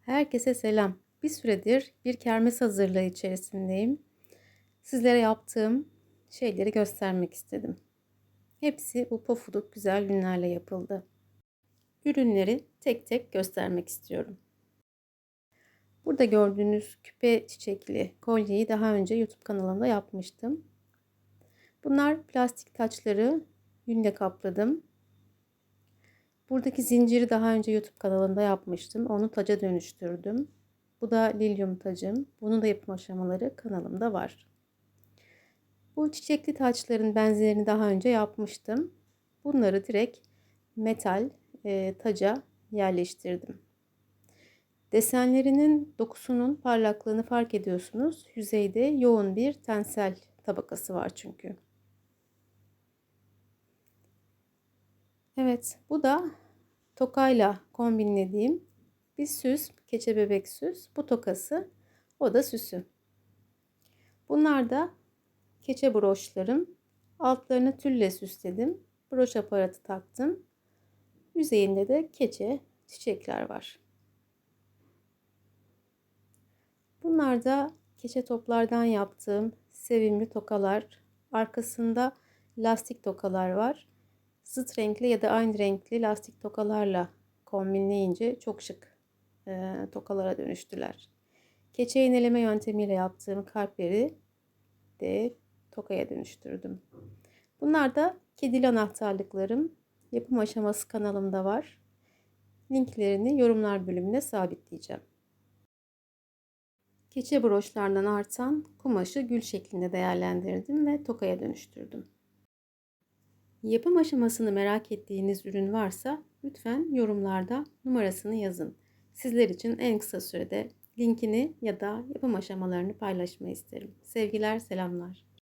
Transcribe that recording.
Herkese selam. Bir süredir bir kermes hazırlığı içerisindeyim. Sizlere yaptığım şeyleri göstermek istedim. Hepsi bu pofuduk güzel günlerle yapıldı. Ürünleri tek tek göstermek istiyorum. Burada gördüğünüz küpe çiçekli kolyeyi daha önce YouTube kanalımda yapmıştım. Bunlar plastik taçları yünle kapladım. Buradaki zinciri daha önce YouTube kanalında yapmıştım. Onu taca dönüştürdüm. Bu da lilyum tacım. Bunun da yapım aşamaları kanalımda var. Bu çiçekli taçların benzerini daha önce yapmıştım. Bunları direkt metal e, taca yerleştirdim. Desenlerinin dokusunun parlaklığını fark ediyorsunuz. Yüzeyde yoğun bir tensel tabakası var çünkü. Evet, bu da tokayla kombinlediğim bir süs, keçe bebek süs. Bu tokası, o da süsü. Bunlar da keçe broşlarım. Altlarını tülle süsledim. Broş aparatı taktım. Yüzeyinde de keçe çiçekler var. Bunlar da keçe toplardan yaptığım sevimli tokalar. Arkasında lastik tokalar var zıt renkli ya da aynı renkli lastik tokalarla kombinleyince çok şık e, tokalara dönüştüler. Keçe iğneleme yöntemiyle yaptığım kalpleri de tokaya dönüştürdüm. Bunlar da kedili anahtarlıklarım. Yapım aşaması kanalımda var. Linklerini yorumlar bölümüne sabitleyeceğim. Keçe broşlardan artan kumaşı gül şeklinde değerlendirdim ve tokaya dönüştürdüm. Yapım aşamasını merak ettiğiniz ürün varsa lütfen yorumlarda numarasını yazın. Sizler için en kısa sürede linkini ya da yapım aşamalarını paylaşmayı isterim. Sevgiler, selamlar.